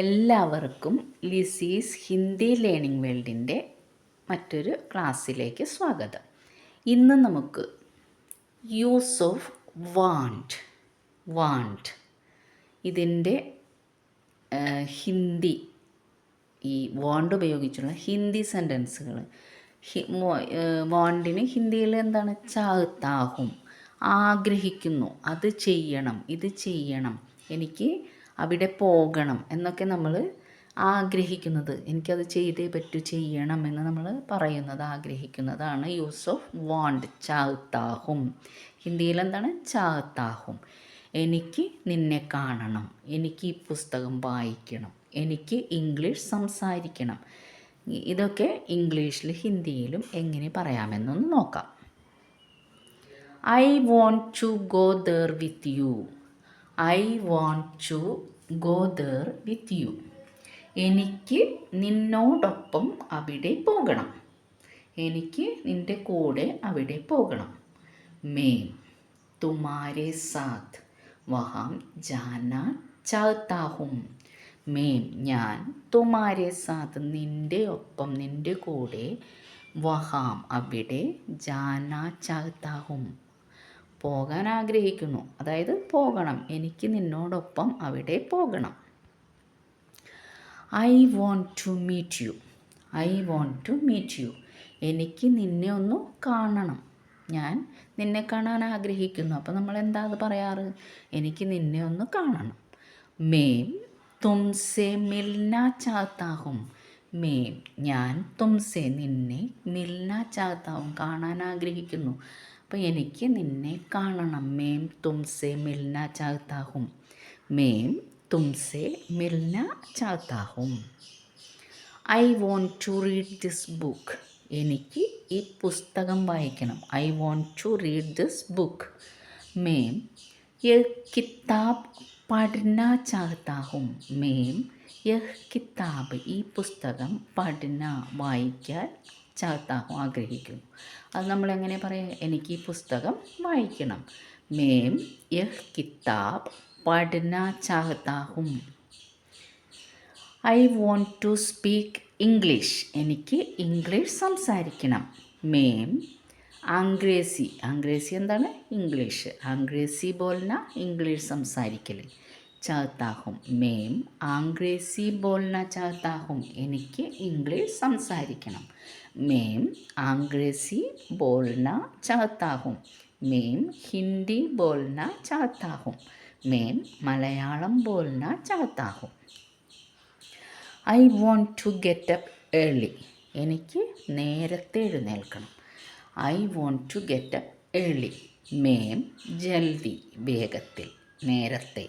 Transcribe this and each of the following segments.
എല്ലാവർക്കും ലിസീസ് ഹിന്ദി ലേണിംഗ് വേൾഡിന്റെ മറ്റൊരു ക്ലാസ്സിലേക്ക് സ്വാഗതം. ഇന്ന് നമുക്ക് യൂസ് ഓഫ് വാണ്ട് വാണ്ട്. ഇതിന്റെ ഹിന്ദി ഈ വാണ്ട് ഉപയോഗിച്ചുള്ള ഹിന്ദി സെന്റൻസുകൾ വാണ്ടിന് ഹിന്ദിയിൽ എന്താണ്? ചാഹത്താഹും ആഗ്രഹിക്കുന്നു. അത് ചെയ്യണം ഇത് ചെയ്യണം. എനിക്ക് അവിടെ പോകണം എന്നൊക്കെ നമ്മൾ ആഗ്രഹിക്കുന്നത്. എനിക്കത് ചെയ്തേ പറ്റൂ ചെയ്യണം എന്ന് നമ്മൾ പറയുന്നത് ആഗ്രഹിക്കുന്നതാണ്. യൂസ് ഓഫ് വാണ്ട് ചാത്താഹും. ഹിന്ദിയിൽ എന്താണ്? ചാത്താഹും. എനിക്ക് നിന്നെ കാണണം. എനിക്ക് ഈ പുസ്തകം വായിക്കണം. എനിക്ക് ഇംഗ്ലീഷ് സംസാരിക്കണം. ഇതൊക്കെ ഇംഗ്ലീഷിൽ ഹിന്ദിയിലും എങ്ങനെ പറയാമെന്നൊന്ന് നോക്കാം. I want to go there with you I want to go there with you എനിക്ക് നിന്നോടൊപ്പം അവിടെ പോകണം. എനിക്ക് നിന്റെ കൂടെ അവിടെ പോകണം. മേം തുമാരെ സാത്ത് വഹാം ജാന ചാത്താഹും. മേം ഞാൻ തുമാരെ സാത്ത് നിന്റെ ഒപ്പം നിന്റെ കൂടെ വഹാം അവിടെ ജാന ചാത്താഹും. പോകാൻ ആഗ്രഹിക്കുന്നു അതായത് പോകണം. എനിക്ക് നിന്നോടൊപ്പം അവിടെ പോകണം. I want to meet you. I want to meet you. എനിക്ക് നിന്നെ ഒന്ന് കാണണം. ഞാൻ നിന്നെ കാണാൻ ആഗ്രഹിക്കുന്നു. അപ്പോൾ നമ്മൾ എന്താ അത് പറയാറ്? എനിക്ക് നിന്നെ ഒന്ന് കാണണം. മേം തുംസെ മിൽന ചാത്താഹും. മേം ഞാൻ തുംസെ നിന്നെ മിൽന ചാത്താവും കാണാൻ ആഗ്രഹിക്കുന്നു. അപ്പോൾ എനിക്ക് നിന്നെ കാണണം. മേം തുംസെ മിൽന ചാത്താഹും. മേം തുംസെ മിൽന ചാത്താഹും. I want to read this book. എനിക്ക് ഈ പുസ്തകം വായിക്കണം. I want to read this book. മേം യഹ് കിതാബ് പഠന ചാത്താഹും. മേം യഹ് കിതാബ് ഈ പുസ്തകം പഠന വായിക്കാൻ ചാഹത്താഹും ആഗ്രഹിക്കുന്നു അത് നമ്മളെങ്ങനെ പറയാം? എനിക്ക് ഈ പുസ്തകം വായിക്കണം. മേം യഹ് കിതാബ് പഠന ചാഹത്താഹും I want to speak English. എനിക്ക് ഇംഗ്ലീഷ് സംസാരിക്കണം. മേം ആംഗ്രേസി ആംഗ്രേസി എന്താണ്? ഇംഗ്ലീഷ്. ആംഗ്രേസി ബോൽന ഇംഗ്ലീഷ് സംസാരിക്കൽ ചാത്താഹും മേം ആംഗ്രേസി ബോൽന ചാത്താഹും എനിക്ക് ഇംഗ്ലീഷ് സംസാരിക്കണം. മേം ആംഗ്രേസി ബോൽന ചാത്താഹും മേം ഹിന്ദി ബോൽന ചാത്താഹും മേം മലയാളം ബോൽന ചാത്താഹും I want to get up early. എനിക്ക് നേരത്തെ എഴുന്നേൽക്കണം. I want to get up early. മേം ജൽദി വേഗത്തിൽ നേരത്തെ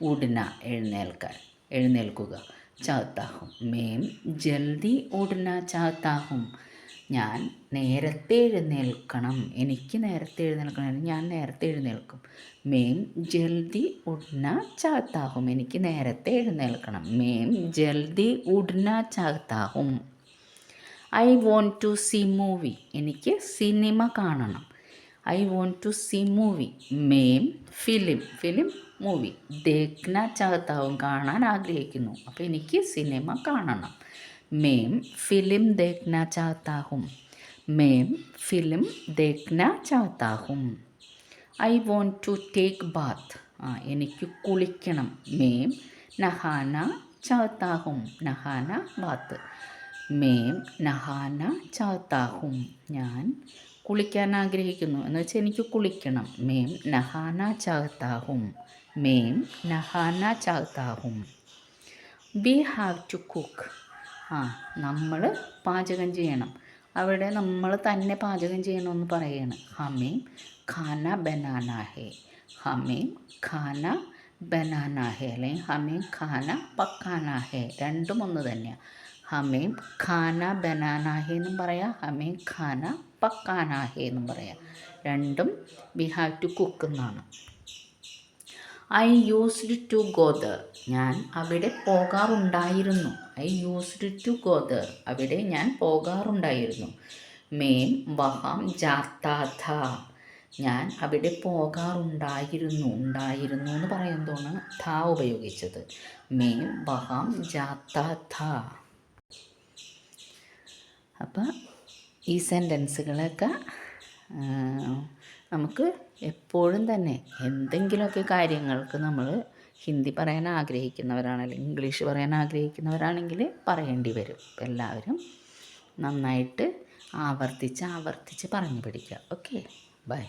ഉടന എഴുന്നേൽക്കാൻ എഴുന്നേൽക്കുക. ചാത്താഹും മേം ജൽദി ഉടന ചാത്താഹും ഞാൻ നേരത്തെ എഴുന്നേൽക്കണം. എനിക്ക് നേരത്തെ എഴുന്നേൽക്കണം. ഞാൻ നേരത്തെ എഴുന്നേൽക്കും. മേം ജൽദി ഉടന ചാത്താഹും. എനിക്ക് നേരത്തെ എഴുന്നേൽക്കണം. മേം ജൽദി ഉടന ചാത്താഹും. I want to see movie. എനിക്ക് സിനിമ കാണണം. I want to see movie. Ma'am film. Film movie. ദേഖ്ന ചാത്താവും കാണാൻ ആഗ്രഹിക്കുന്നു. അപ്പോൾ എനിക്ക് സിനിമ കാണണം. മേം ഫിലിം ദേഖ്ന ചാത്താഹും. മേം ഫിലിം ദേഖ്ന ചാത്താഹും. I want to take bath. ആ എനിക്ക് കുളിക്കണം. മേം നഹാന ചാത്താഹും. നഹാന ബാത്ത്. മേം നഹാന ചാത്താഹും. ഞാൻ കുളിക്കാൻ ആഗ്രഹിക്കുന്നു. എന്ന് വെച്ചാൽ എനിക്ക് കുളിക്കണം. മേം നഹാന ചാത്താഹും. മേം നഹാന ചാത്താഹും. വി ഹാവ് ടു കുക്ക് ആ നമ്മൾ പാചകം ചെയ്യണം. അവിടെ നമ്മൾ തന്നെ പാചകം ചെയ്യണമെന്ന് പറയുകയാണ് ഹമീം ഖാന ബനാന ഹേ ഹമീം ഖാന ബനാന ഹേ അല്ലെങ്കിൽ ഹമീം ഖാന പക്കാന ഹേ രണ്ടും ഒന്ന് തന്നെയാണ് ഹമീം ഖാന ബനാന ഹേ എന്നും പറയാം. ഹമീം ഖാന പക്കാന ഹേ എന്നും പറയാം. രണ്ടും വി ഹാവ് ടു കുക്ക് എന്നാണ്. I used to go there ഞാൻ അവിടെ പോകാറുണ്ടായിരുന്നു. I used to go there അവിടെ ഞാൻ പോകാറുണ്ടായിരുന്നു. മേം വഹാം ജാത്താഥ ഞാൻ അവിടെ പോകാറുണ്ടായിരുന്നു. ഉണ്ടായിരുന്നു എന്ന് പറയുന്നതാണ് ധ ഉപയോഗിച്ചത്. മേം വഹാം ജാത്താഥ അപ്പം ഈ സെന്റൻസുകളൊക്കെ നമുക്ക് എപ്പോഴും തന്നെ എന്തെങ്കിലുമൊക്കെ കാര്യങ്ങൾക്ക് നമ്മൾ ഹിന്ദി പറയാൻ ആഗ്രഹിക്കുന്നവരാണ് അല്ലെങ്കിൽ ഇംഗ്ലീഷ് പറയാൻ ആഗ്രഹിക്കുന്നവരാണെങ്കിൽ പറയേണ്ടി വരും. എല്ലാവരും നന്നായിട്ട് ആവർത്തിച്ച് ആവർത്തിച്ച് പറഞ്ഞു പഠിക്കുക. ഓക്കെ? ബൈ.